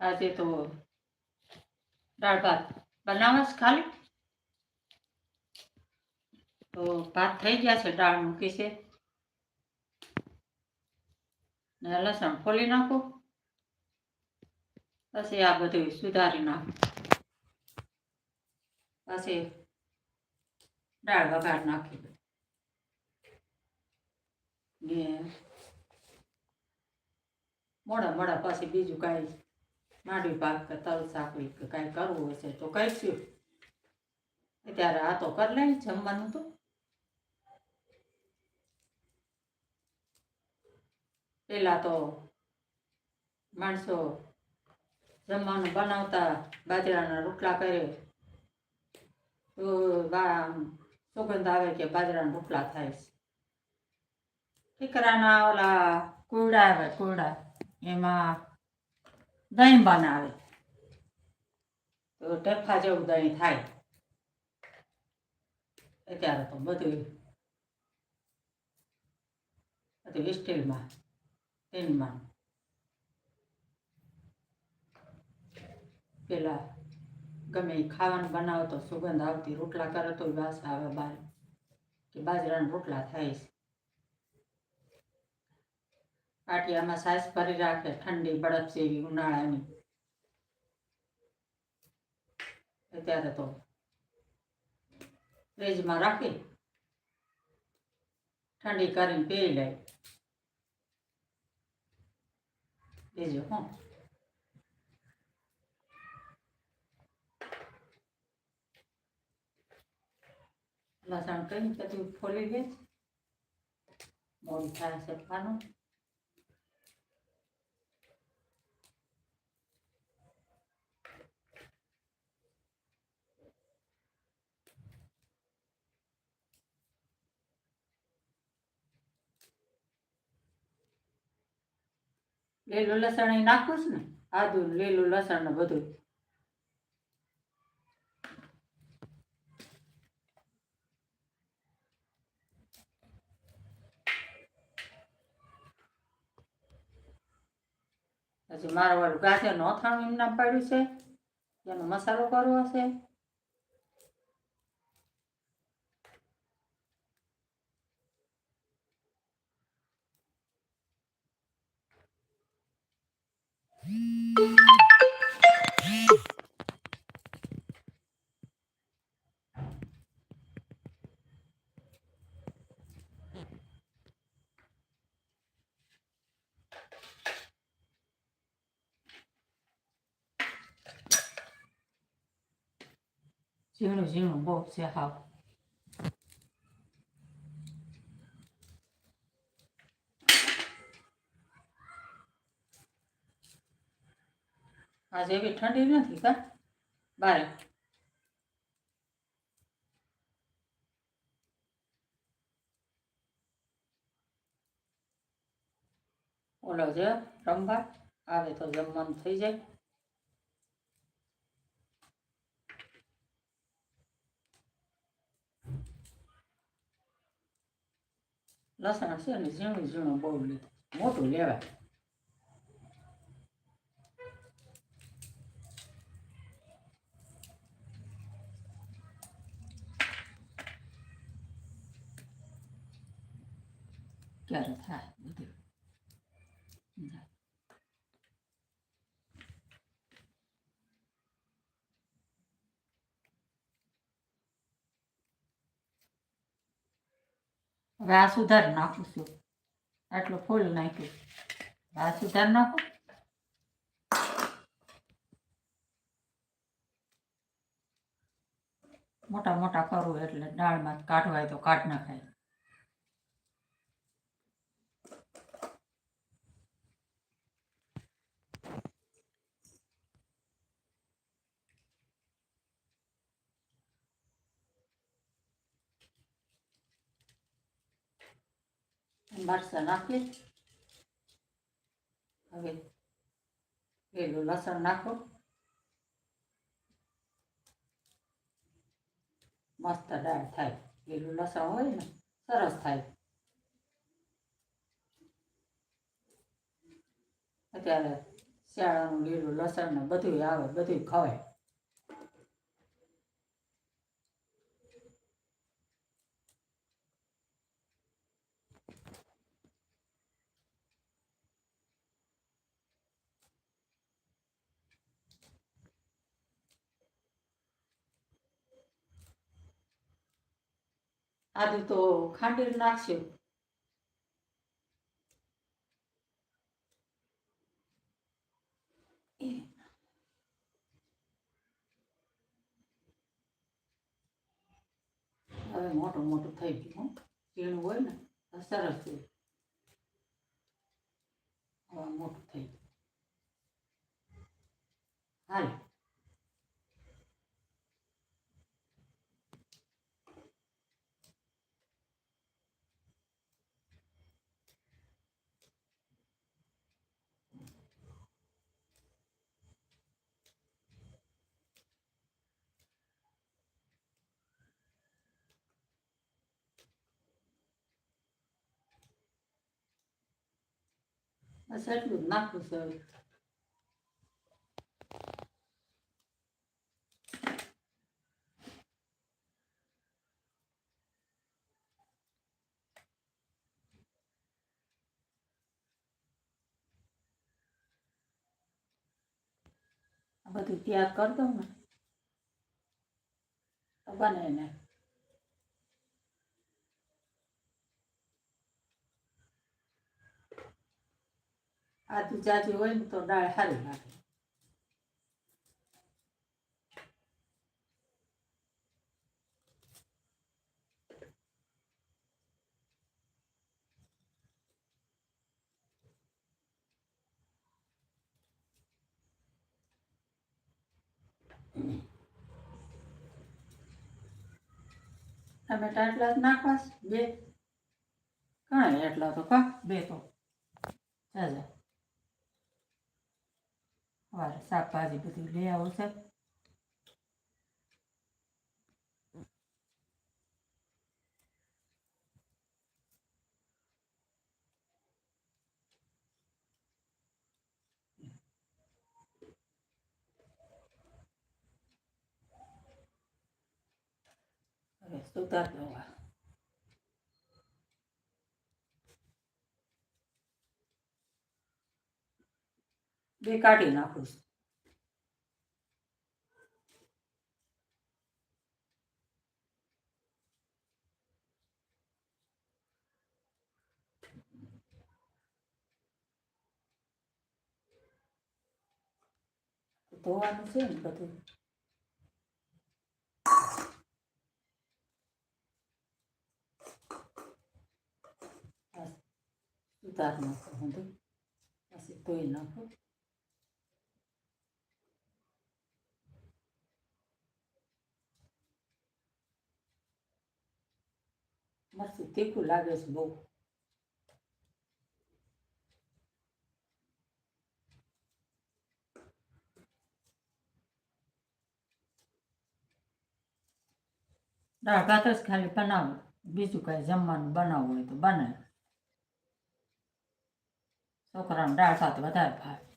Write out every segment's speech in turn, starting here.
આજે તો દાળ ભાત બનાવશ ખાલી. તો ભાત થઈ ગયા છે, દાળ મૂકી છે. ને લસણ ફોલી નાખું. પછી આ બધું સુધારી નાખું. પછી દાળ વઘાર નાખી ને મોડા મોડા પછી બીજું કાંઈ માંડવી પાક કે તલ સાકરી કે કાંઈ કરવું હશે તો કહીશું અત્યારે આ તો કરી લે જમવાનું તો. પેલા તો માણસો જમવાનું બનાવતા, બાજરાના રોટલા કરે. તો સુગંધ આવે કે બાજરાના રોટલા થાય. છે ઠીકરાના ઓલા કુરડા આવે, કુરડા. એમાં દહીં બનાવે. તો ટેફા જેવું દહીં થાય. અત્યારે તો બધું બધું સ્ટીલમાં ટીનમાં પેલા ગમે ખાવાનું બનાવો તો સુગંધ આવતી, રોટલા કરે વાસ આવે બાર. કે બાજરાના રોટલા થાય છે. પાટિયામાં સાસ ભરી રાખે, ઠંડી બળદ જેવી ઉનાળાની. અત્યારે તો ફ્રીજમાં રાખી, ઠંડી કરીને પી લે. બીજું હું લસણ કઈ બધું ફોલી લે મોડું થાય શેકવાનું લીલું લસણ અહીં નાખવું છે ને? આદુ લીલું લસણ ને બધું. પછી મારો વાળું ગાજરનું અથાણું એમ નામ પાડ્યું છે. એનો મસાલો કરવો હશે ઝીણું ઝીણું બહુ છે હાવ આજે એવી ઠંડી નથી કા? બારે ઓલો છે રમવા આવે તો જમવાનું થઈ જાય. લસણ છે ને ઝીણું ઝીણું બહુ લીધું મોટું લેવાય. ક્યારે થાય હવે આ સુધારી નાખું છું. આટલું ફૂલ નાખ્યું. આ સુધાર નાખું. મોટા મોટા કરું એટલે દાળમાં કાઢવાય તો કાઢ નાખાય. મરચાં નાખી. હવે લીલું લસણ નાખો. મસ્ત દાળ થાય. લીલું લસણ હોય ને, સરસ થાય. અત્યારે શિયાળાનું લીલું લસણ ને બધું આવે બધું ખવાય. આદુ તો ખાંડી નાખશું. હવે મોટું મોટું થઈ ગયું ઝીણું હોય ને સરસ હોય હવે મોટું થઈ ગયું. હાલ. બસ એટલું જ નાખવું છે હવે આ બધું તૈયાર કરી દઉં ને તો આદુ જાજુ હોય ને તો દાળ સારી લાગે ટમેટા એટલા જ નાખવા બે. ઘણા એટલા તો કા બે તો. ચાલો વાર શાકભાજી બધું લઈ આવું છે હવે સુધાર દવા બે કાઢી નાખું છું. ધોવાનું છે ને બધું? સુધાર નાખો બધું. પછી ધોઈ નાખો. મસ્ત તીખું લાગે છે બહુ દાળ ભાત જ ખાલી બનાવો બીજું કઈ જમવાનું બનાવવું હોય તો બનાવે છોકરાને દાળ ભાત વધારે ભાવે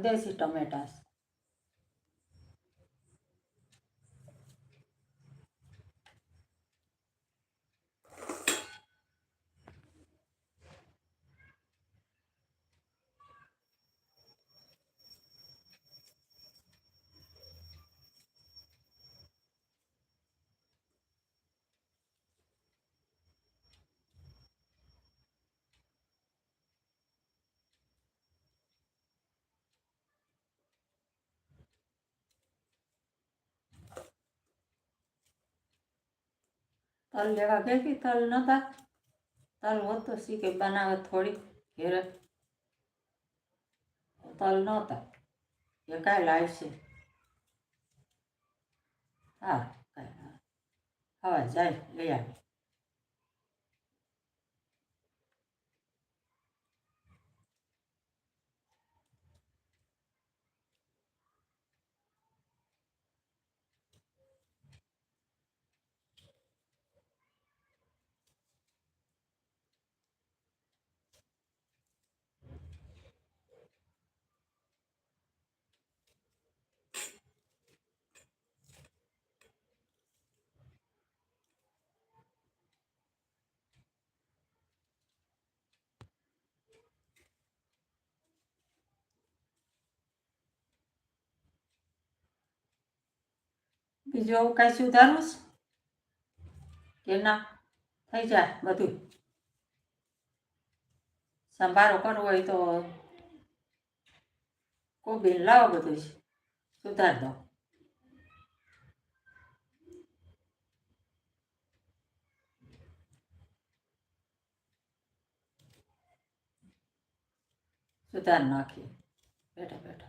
દેશી ટમેટા છે. તલ લેવા ગઈ તલ નતા. તલ હોત તો શીખે બનાવે થોડી ઘેર. તલ નહોતા એ કાંઈ લાવશે. હા, કાંઈ હવે જાય, લઈ આવી. બીજું કાંઈ સુધારવું કે ના, થઈ જાય બધું. સંભારો કરવો હોય તો કોબી લાવો બધું. સુધાર દો. સુધાર નાખીએ. બેઠા બેઠા.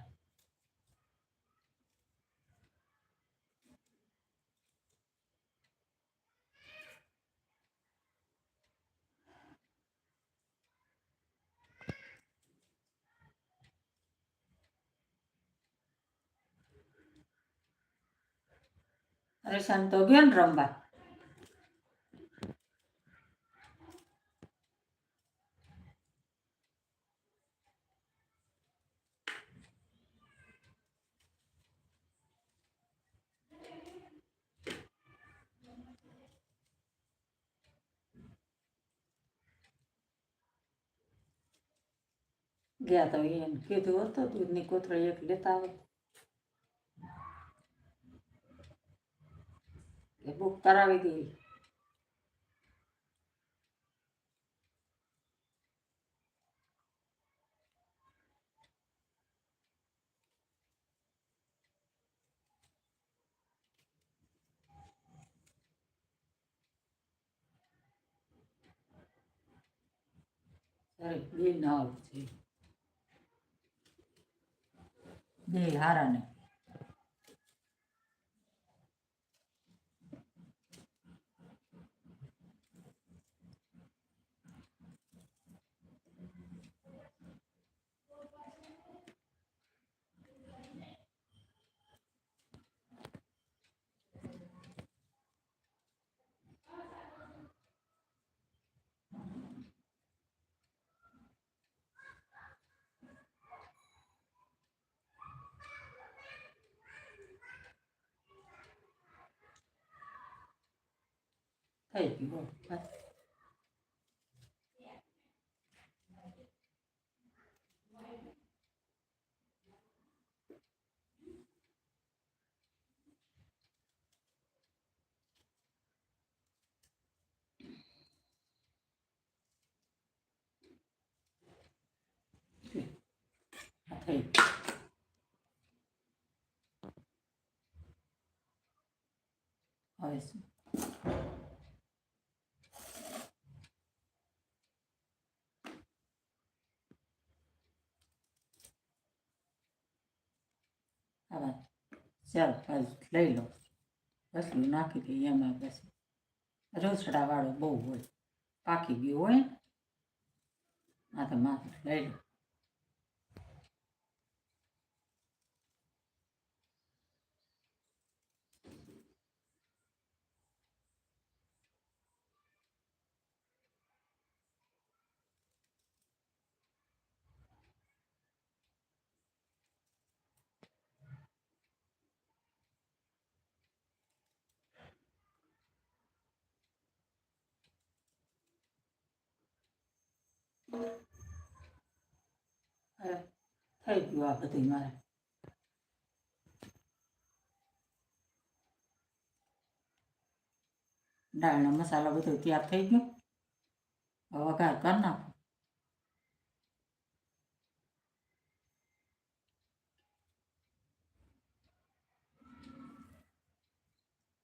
રેશન તો ગયો ને રમવા ગયા તો એને કીધું હતું દૂધની કોથળી એક લેતા આવે એ બુક કરાવી દીધી બે ના આવવું છે. બે હારા Hey, you? Hey. ચાલો, હાલ, લઈ લો બસલું નાખી દઈએ એમાં બસ. રોસડાવાળો બહુ હોય, પાકી ગયું હોય. ને તો માથે લઈ લો. હવે થઈ ગયું આ બધું મારે દાળનો મસાલો બધો તૈયાર થઈ ગયો હવે વઘાર કરી નાખો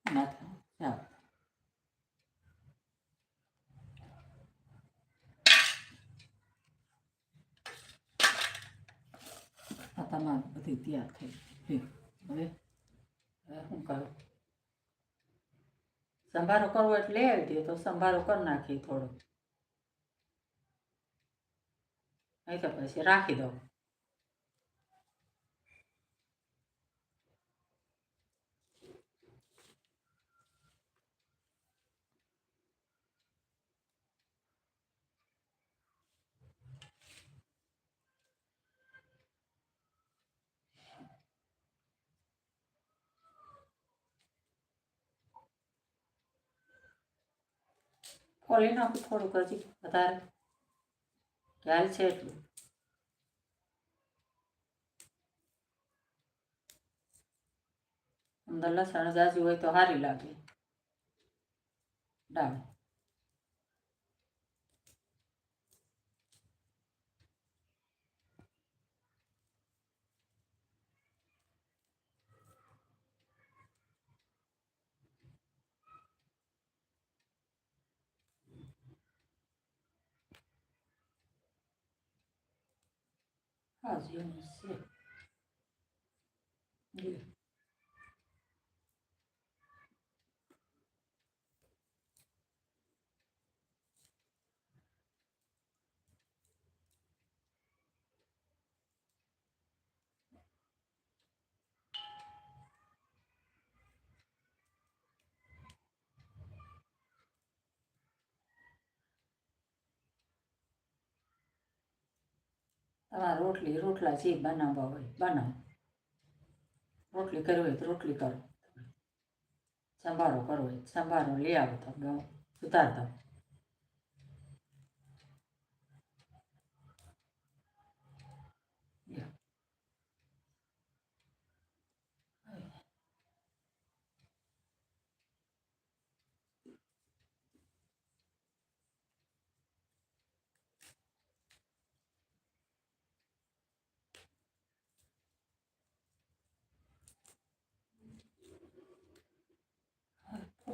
નાખો ચાલો આ તમારું બધી તૈયાર થઈ. હવે શું કરું? સંભારો કરવો એટલે આવી દે તો સંભારો કરી નાખીએ થોડો નહીં તો પછી રાખી દઉં. ખોલી નાખું થોડુંક હજી વધારે. ખ્યાલ છે એટલું. અંદર લસણ જાજુ હોય તો સારી લાગે. દાળ. હા જેવું છે લ્યો. તમારે રોટલી, રોટલા જે બનાવવા હોય બનાવો. રોટલી કરવી હોય તો રોટલી કરો. સંભારો કરવો હોય સંભારો લઈ આવો તો સુધારતા.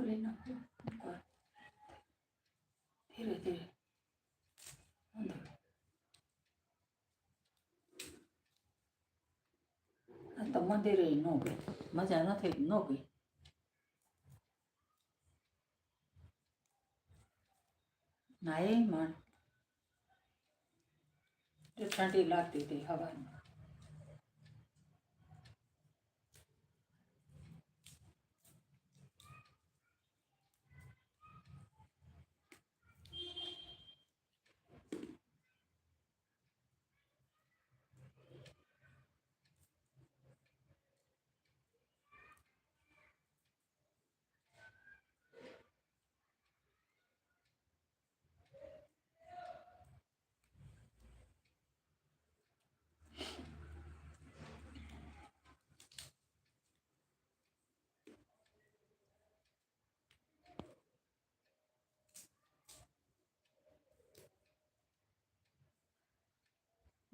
ખોલી નાખજો. મૂકો. ધીરે ધીરે. આ તો મંદિરે ન ગઈ. મજા નથી, ન ગઈ. ના, એ માણ ઠંડી લાગતી હતી હવામાં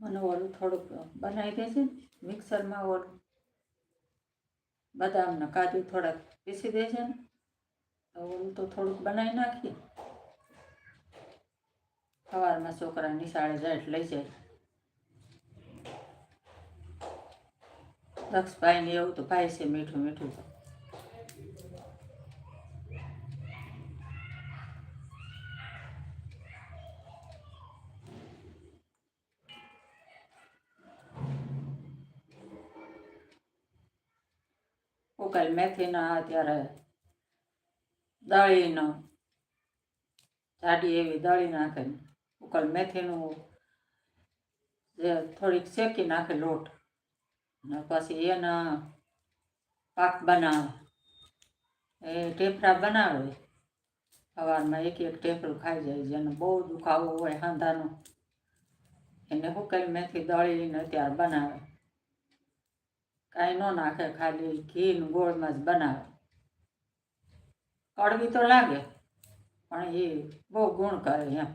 મને ઓલું થોડુંક બનાવી દેજે મિક્સરમાં ઓલું બદામના કાજુ થોડાક પીસી દેજે ને. તો ઓલું તો થોડુંક બનાવી નાખીએ. સવારમાં છોકરા નિશાળે જાય લઈ જાય. દક્ષભાઈને એવું તો ભાઈ છે મીઠું મીઠું. ઉકેલ મેથીના અત્યારે દળીનો જાડી એવી દળી નાખે ઉકલ મેથીનું જે થોડીક શેકી નાખે લોટ, ને પછી એના પાક બનાવે. એ ટેફરા બનાવે. સવારમાં એક એક ટેફરું ખાઈ જાય, જેને બહુ દુખાવો હોય, હાંધાનો, એને હુકાઈ મેથી દળીને અત્યારે બનાવે. કાંઈ ન નાખે, ખાલી ઘી ગોળમાં જ બનાવે. કડવી તો લાગે, પણ એ બહુ ગુણ કરે એમ.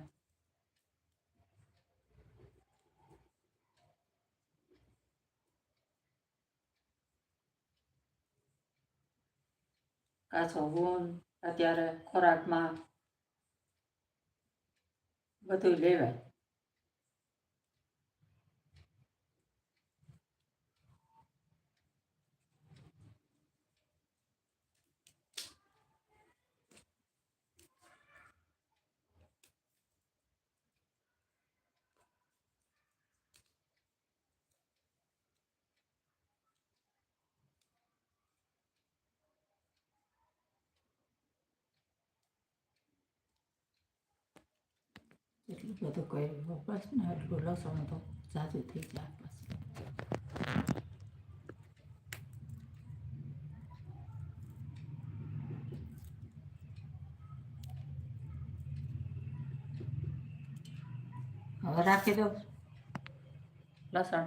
કાચો ગુણ અત્યારે ખોરાકમાં બધું લેવાય. એટલું બધું કર્યું બસ ને એટલું લસણ તો જાજુ થઈ જાય પછી હવે રાખી દો લસણ.